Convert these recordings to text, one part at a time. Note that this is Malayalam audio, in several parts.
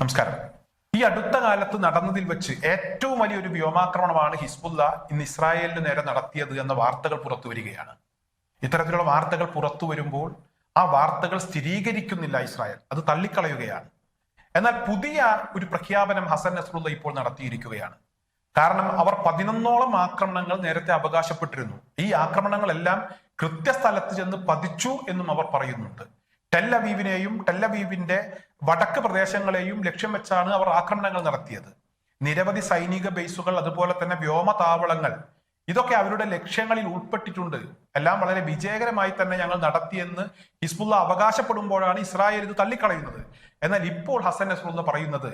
നമസ്കാരം. ഈ അടുത്ത കാലത്ത് നടന്നതിൽ വെച്ച് ഏറ്റവും വലിയൊരു വ്യോമാക്രമണമാണ് ഹിസ്ബുല്ല ഇന്ന് ഇസ്രായേലിന് നേരെ നടത്തിയത് എന്ന വാർത്തകൾ പുറത്തു വരികയാണ്. ഇത്തരത്തിലുള്ള വാർത്തകൾ പുറത്തു വരുമ്പോൾ ആ വാർത്തകൾ സ്ഥിരീകരിക്കുന്നില്ല ഇസ്രായേൽ. അത് തള്ളിക്കളയുകയാണ്. എന്നാൽ പുതിയ ഒരു പ്രഖ്യാപനം ഹസൻ നസ്രുല്ല ഇപ്പോൾ നടത്തിയിരിക്കുകയാണ്. കാരണം അവർ പതിനൊന്നോളം ആക്രമണങ്ങൾ നേരത്തെ അവകാശപ്പെട്ടിരുന്നു. ഈ ആക്രമണങ്ങളെല്ലാം കൃത്യസ്ഥലത്ത് ചെന്ന് പതിച്ചു എന്നും അവർ പറയുന്നുണ്ട്. ടെല്ലവീവിനെയും ടെല്ലവീവിന്റെ വടക്ക് പ്രദേശങ്ങളെയും ലക്ഷ്യം വെച്ചാണ് അവർ ആക്രമണങ്ങൾ നടത്തിയത്. നിരവധി സൈനിക ബേസുകൾ അതുപോലെ തന്നെ വ്യോമ താവളങ്ങൾ ഇതൊക്കെ അവരുടെ ലക്ഷ്യങ്ങളിൽ ഉൾപ്പെട്ടിട്ടുണ്ട്. എല്ലാം വളരെ വിജയകരമായി തന്നെ ഞങ്ങൾ നടത്തിയെന്ന് ഹിസ്ബുള്ള അവകാശപ്പെടുമ്പോഴാണ് ഇസ്രായേൽ ഇത് തള്ളിക്കളയുന്നത്. എന്നാൽ ഇപ്പോൾ ഹസൻ നസ്രുല്ല പറയുന്നത്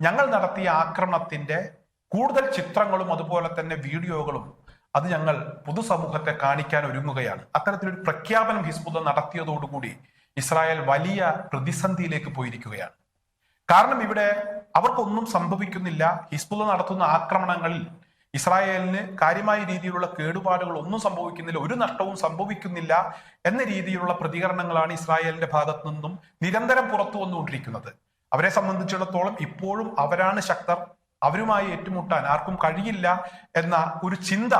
ഞങ്ങൾ നടത്തിയ ആക്രമണത്തിന്റെ കൂടുതൽ ചിത്രങ്ങളും അതുപോലെ തന്നെ വീഡിയോകളും അത് ഞങ്ങൾ പൊതുസമൂഹത്തെ കാണിക്കാൻ ഒരുങ്ങുകയാണ്. അത്തരത്തിലൊരു പ്രഖ്യാപനം ഹിസ്ബുല്ല നടത്തിയതോടുകൂടി ഇസ്രായേൽ വലിയ പ്രതിസന്ധിയിലേക്ക് പോയിരിക്കുകയാണ്. കാരണം ഇവിടെ അവർക്കൊന്നും സംഭവിക്കുന്നില്ല. ഹിസ്ബുള്ള നടത്തുന്ന ആക്രമണങ്ങളിൽ ഇസ്രായേലിന് കാര്യമായ രീതിയിലുള്ള കേടുപാടുകൾ ഒന്നും സംഭവിക്കുന്നില്ല. ഒരു നഷ്ടവും സംഭവിക്കുന്നില്ല എന്ന രീതിയിലുള്ള പ്രതികരണങ്ങളാണ് ഇസ്രായേലിന്റെ ഭാഗത്തു നിന്നും നിരന്തരം പുറത്തു വന്നുകൊണ്ടിരിക്കുന്നത് അവരെ സംബന്ധിച്ചിടത്തോളം ഇപ്പോഴും അവരാണ് ശക്തർ. അവരുമായി ഏറ്റുമുട്ടാൻ ആർക്കും കഴിയില്ല എന്ന ഒരു ചിന്ത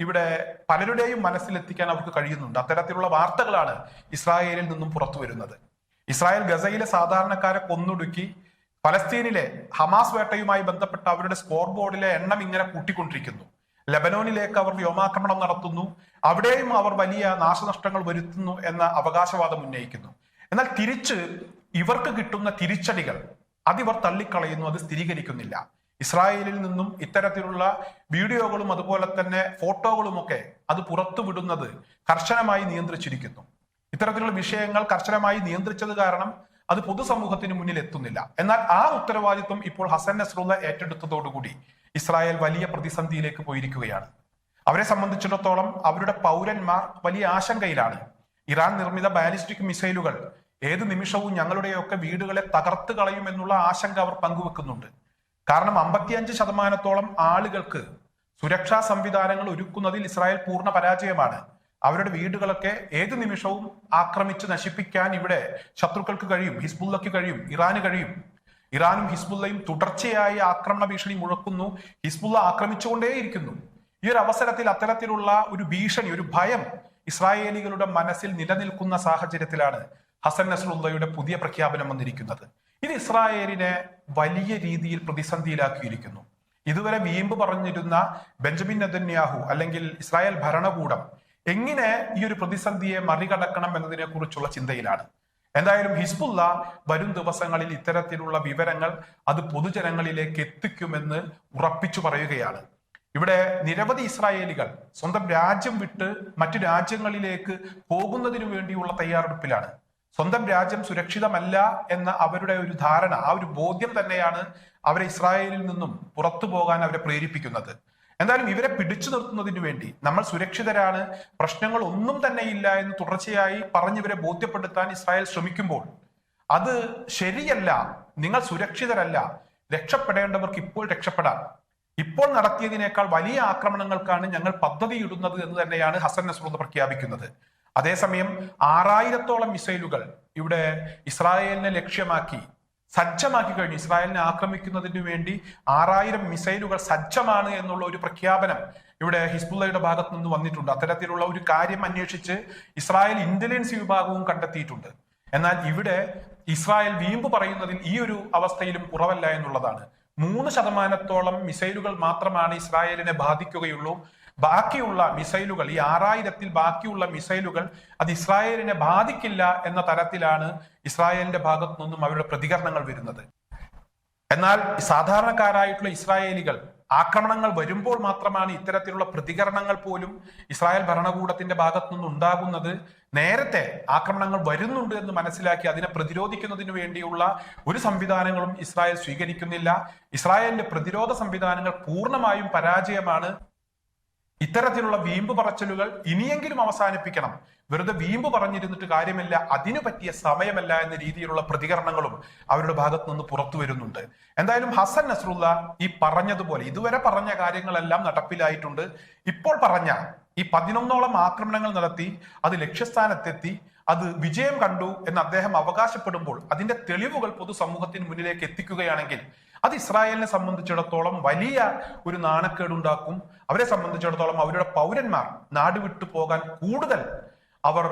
ഇവിടെ പലരുടെയും മനസ്സിലെത്തിക്കാൻ അവർക്ക് കഴിയുന്നുണ്ട്. അത്തരത്തിലുള്ള വാർത്തകളാണ് ഇസ്രായേലിൽ നിന്നും പുറത്തു വരുന്നത്. ഇസ്രായേൽ ഗസയിലെ സാധാരണക്കാരെ കൊന്നൊടുക്കി ഫലസ്തീനിലെ ഹമാസ് വേട്ടയുമായി ബന്ധപ്പെട്ട അവരുടെ സ്കോർ ബോർഡിലെ എണ്ണം ഇങ്ങനെ കൂട്ടിക്കൊണ്ടിരിക്കുന്നു. ലബനോനിലേക്ക് അവർ വ്യോമാക്രമണം നടത്തുന്നു. അവിടെയും അവർ വലിയ നാശനഷ്ടങ്ങൾ വരുത്തുന്നു എന്ന അവകാശവാദം ഉന്നയിക്കുന്നു. എന്നാൽ തിരിച്ച് ഇവർക്ക് കിട്ടുന്ന തിരിച്ചടികൾ അതിവർ തള്ളിക്കളയുന്നു അത് സ്ഥിരീകരിക്കുന്നില്ല. ഇസ്രായേലിൽ നിന്നും ഇത്തരത്തിലുള്ള വീഡിയോകളും അതുപോലെ തന്നെ ഫോട്ടോകളും ഒക്കെ അത് പുറത്തുവിടുന്നത് കർശനമായി നിയന്ത്രിച്ചിരിക്കുന്നു. ഇത്തരത്തിലുള്ള വിഷയങ്ങൾ കർശനമായി നിയന്ത്രിച്ചത് കാരണം അത് പൊതുസമൂഹത്തിന് മുന്നിൽ എത്തുന്നില്ല. എന്നാൽ ആ ഉത്തരവാദിത്വം ഇപ്പോൾ ഹസൻ നസ്രുള്ള ഏറ്റെടുത്തതോടുകൂടി ഇസ്രായേൽ വലിയ പ്രതിസന്ധിയിലേക്ക് പോയിരിക്കുകയാണ്. അവരെ സംബന്ധിച്ചിടത്തോളം അവരുടെ പൗരന്മാർ വലിയ ആശങ്കയിലാണ്. ഇറാൻ നിർമ്മിത ബാലിസ്റ്റിക് മിസൈലുകൾ ഏത് നിമിഷവും ഞങ്ങളുടെയൊക്കെ വീടുകളെ തകർത്ത് കളയുമെന്നുള്ള ആശങ്ക അവർ പങ്കുവെക്കുന്നുണ്ട്. കാരണം അമ്പത്തിയഞ്ച് ശതമാനത്തോളം ആളുകൾക്ക് സുരക്ഷാ സംവിധാനങ്ങൾ ഒരുക്കുന്നതിൽ ഇസ്രായേൽ പൂർണ പരാജയമാണ്. അവരുടെ വീടുകളൊക്കെ ഏത് നിമിഷവും ആക്രമിച്ച് നശിപ്പിക്കാൻ ഇവിടെ ശത്രുക്കൾക്ക് കഴിയും ഹിസ്ബുല്ലയ്ക്ക് കഴിയും ഇറാന് കഴിയും. ഇറാനും ഹിസ്ബുല്ലയും തുടർച്ചയായി ആക്രമണ ഭീഷണി മുഴക്കുന്നു. ഹിസ്ബുല്ല ആക്രമിച്ചുകൊണ്ടേയിരിക്കുന്നു. ഈ ഒരു അവസരത്തിൽ അത്തരത്തിലുള്ള ഒരു ഭീഷണി ഒരു ഭയം ഇസ്രായേലികളുടെ മനസ്സിൽ നിലനിൽക്കുന്ന സാഹചര്യത്തിലാണ് ഹസൻ നസ്രുള്ളയുടെ പുതിയ പ്രഖ്യാപനം വന്നിരിക്കുന്നത്. ഇത് ഇസ്രായേലിനെ വലിയ രീതിയിൽ പ്രതിസന്ധിയിലാക്കിയിരിക്കുന്നു. ഇതുവരെ വീമ്പ് പറഞ്ഞിരുന്ന ബെഞ്ചമിൻ നെതന്യാഹു അല്ലെങ്കിൽ ഇസ്രായേൽ ഭരണകൂടം എങ്ങനെ ഈ ഒരു പ്രതിസന്ധിയെ മറികടക്കണം എന്നതിനെ കുറിച്ചുള്ള ചിന്തയിലാണ്. എന്തായാലും ഹിസ്ബുല്ല വരും ദിവസങ്ങളിൽ ഇത്തരത്തിലുള്ള വിവരങ്ങൾ അത് പൊതുജനങ്ങളിലേക്ക് എത്തിക്കുമെന്ന് ഉറപ്പിച്ചു പറയുകയാണ്. ഇവിടെ നിരവധി ഇസ്രായേലികൾ സ്വന്തം രാജ്യം വിട്ട് മറ്റു രാജ്യങ്ങളിലേക്ക് പോകുന്നതിനു വേണ്ടിയുള്ള തയ്യാറെടുപ്പിലാണ്. സ്വന്തം രാജ്യം സുരക്ഷിതമല്ല എന്ന അവരുടെ ഒരു ധാരണ ആ ഒരു ബോധ്യം തന്നെയാണ് അവരെ ഇസ്രായേലിൽ നിന്നും പുറത്തു പോകാൻ അവരെ പ്രേരിപ്പിക്കുന്നത്. എന്തായാലും ഇവരെ പിടിച്ചു നിർത്തുന്നതിന് വേണ്ടി നമ്മൾ സുരക്ഷിതരാണ് പ്രശ്നങ്ങൾ ഒന്നും തന്നെ ഇല്ല എന്ന് തുടർച്ചയായി പറഞ്ഞിവരെ ബോധ്യപ്പെടുത്താൻ ഇസ്രായേൽ ശ്രമിക്കുമ്പോൾ അത് ശരിയല്ല നിങ്ങൾ സുരക്ഷിതരല്ല രക്ഷപ്പെടേണ്ടവർക്ക് ഇപ്പോൾ രക്ഷപ്പെടാം. ഇപ്പോൾ നടത്തിയതിനേക്കാൾ വലിയ ആക്രമണങ്ങൾക്കാണ് ഞങ്ങൾ പദ്ധതിയിടുന്നത് എന്ന് തന്നെയാണ് ഹസൻ നസ്രൂദ് പ്രഖ്യാപിക്കുന്നത്. അതേസമയം ആറായിരത്തോളം മിസൈലുകൾ ഇവിടെ ഇസ്രായേലിനെ ലക്ഷ്യമാക്കി സജ്ജമാക്കി കഴിഞ്ഞു. ഇസ്രായേലിനെ ആക്രമിക്കുന്നതിന് വേണ്ടി ആറായിരം മിസൈലുകൾ സജ്ജമാണ് എന്നുള്ള ഒരു പ്രഖ്യാപനം ഇവിടെ ഹിസ്ബുല്ലയുടെ ഭാഗത്ത് നിന്ന് വന്നിട്ടുണ്ട്. അത്തരത്തിലുള്ള ഒരു കാര്യം അന്വേഷിച്ച് ഇസ്രായേൽ ഇന്റലിജൻസ് വിഭാഗവും കണ്ടെത്തിയിട്ടുണ്ട്. എന്നാൽ ഇവിടെ ഇസ്രായേൽ വീമ്പ് പറയുന്നതിൽ ഈ ഒരു അവസ്ഥയിലും കുറവല്ല എന്നുള്ളതാണ്. മൂന്ന് ശതമാനത്തോളം മിസൈലുകൾ മാത്രമാണ് ഇസ്രായേലിനെ ബാധിക്കുകയുള്ളൂ. ബാക്കിയുള്ള മിസൈലുകൾ ഈ ആറായിരത്തിൽ ബാക്കിയുള്ള മിസൈലുകൾ അത് ഇസ്രായേലിനെ ബാധിക്കില്ല എന്ന തരത്തിലാണ് ഇസ്രായേലിന്റെ ഭാഗത്തു നിന്നും അവരുടെ പ്രതികരണങ്ങൾ വരുന്നത്. എന്നാൽ സാധാരണക്കാരായിട്ടുള്ള ഇസ്രായേലികൾ ആക്രമണങ്ങൾ വരുമ്പോൾ മാത്രമാണ് ഇത്തരത്തിലുള്ള പ്രതികരണങ്ങൾ പോലും ഇസ്രായേൽ ഭരണകൂടത്തിന്റെ ഭാഗത്തു നിന്ന് ഉണ്ടാകുന്നത്. നേരത്തെ ആക്രമണങ്ങൾ വരുന്നുണ്ട് എന്ന് മനസ്സിലാക്കി അതിനെ പ്രതിരോധിക്കുന്നതിന് വേണ്ടിയുള്ള ഒരു സംവിധാനങ്ങളും ഇസ്രായേൽ സ്വീകരിക്കുന്നില്ല. ഇസ്രായേലിന്റെ പ്രതിരോധ സംവിധാനങ്ങൾ പൂർണമായും പരാജയമാണ്. ഇത്തരത്തിലുള്ള വീമ്പ് പറച്ചിലുകൾ ഇനിയെങ്കിലും അവസാനിപ്പിക്കണം. വെറുതെ വീമ്പ് പറഞ്ഞിരുന്നിട്ട് കാര്യമില്ല. അതിനു പറ്റിയ സമയമല്ല എന്ന രീതിയിലുള്ള പ്രതികരണങ്ങളും അവരുടെ ഭാഗത്തു നിന്ന് പുറത്തു വരുന്നുണ്ട്. എന്തായാലും ഹസൻ നസ്രുല്ല ഈ പറഞ്ഞതുപോലെ ഇതുവരെ പറഞ്ഞ കാര്യങ്ങളെല്ലാം നടപ്പിലായിട്ടുണ്ട്. ഇപ്പോൾ പറഞ്ഞ ഈ പതിനൊന്നോളം ആക്രമണങ്ങൾ നടത്തി അത് ലക്ഷ്യസ്ഥാനത്തെത്തി അത് വിജയം കണ്ടു എന്ന് അദ്ദേഹം അവകാശപ്പെടുമ്പോൾ അതിന്റെ തെളിവുകൾ പൊതുസമൂഹത്തിന് മുന്നിലേക്ക് എത്തിക്കുകയാണെങ്കിൽ അത് ഇസ്രായേലിനെ സംബന്ധിച്ചിടത്തോളം വലിയ ഒരു നാണക്കേടുണ്ടാക്കും. അവരെ സംബന്ധിച്ചിടത്തോളം അവരുടെ പൗരന്മാർ നാട് വിട്ടു പോകാൻ കൂടുതൽ അവർ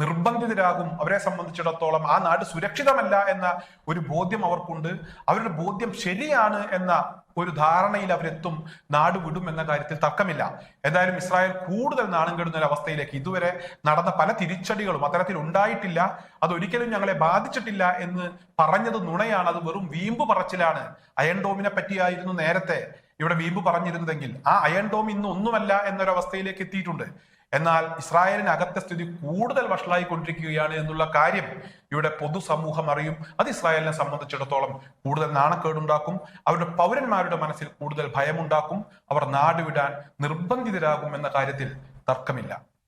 നിർബന്ധിതരാകും. അവരെ സംബന്ധിച്ചിടത്തോളം ആ നാട് സുരക്ഷിതമല്ല എന്ന ഒരു ബോധ്യം അവർക്കുണ്ട്. അവരുടെ ബോധ്യം ശരിയാണ് എന്ന ഒരു ധാരണയിൽ അവരെത്തും. നാട് വിടും എന്ന കാര്യത്തിൽ തർക്കമില്ല. എന്തായാലും ഇസ്രായേൽ കൂടുതൽ നാണം കെടുന്ന ഒരു അവസ്ഥയിലേക്ക് ഇതുവരെ നടന്ന പല തിരിച്ചടികളും അത്തരത്തിൽ ഉണ്ടായിട്ടില്ല. അതൊരിക്കലും ഞങ്ങളെ ബാധിച്ചിട്ടില്ല എന്ന് പറഞ്ഞത് നുണയാണ്. അത് വെറും വീമ്പ് പറച്ചിലാണ്. അയൺ ഡോമിനെ പറ്റിയായിരുന്നു നേരത്തെ ഇവിടെ വീമ്പ് പറഞ്ഞിരുന്നതെങ്കിൽ. ആ അയൺ ഡോം ഇന്ന് ഒന്നുമല്ല എന്നൊരവസ്ഥയിലേക്ക് എത്തിയിട്ടുണ്ട്. എന്നാൽ ഇസ്രായേലിനകത്തെ സ്ഥിതി കൂടുതൽ വഷളായിക്കൊണ്ടിരിക്കുകയാണ് എന്നുള്ള കാര്യം ഇവിടെ പൊതുസമൂഹം അറിയും. അത് ഇസ്രായേലിനെ സംബന്ധിച്ചിടത്തോളം കൂടുതൽ നാണക്കേടുണ്ടാക്കും. അവരുടെ പൗരന്മാരുടെ മനസ്സിൽ കൂടുതൽ ഭയമുണ്ടാക്കും. അവർ നാടുവിടാൻ നിർബന്ധിതരാകും എന്ന കാര്യത്തിൽ തർക്കമില്ല.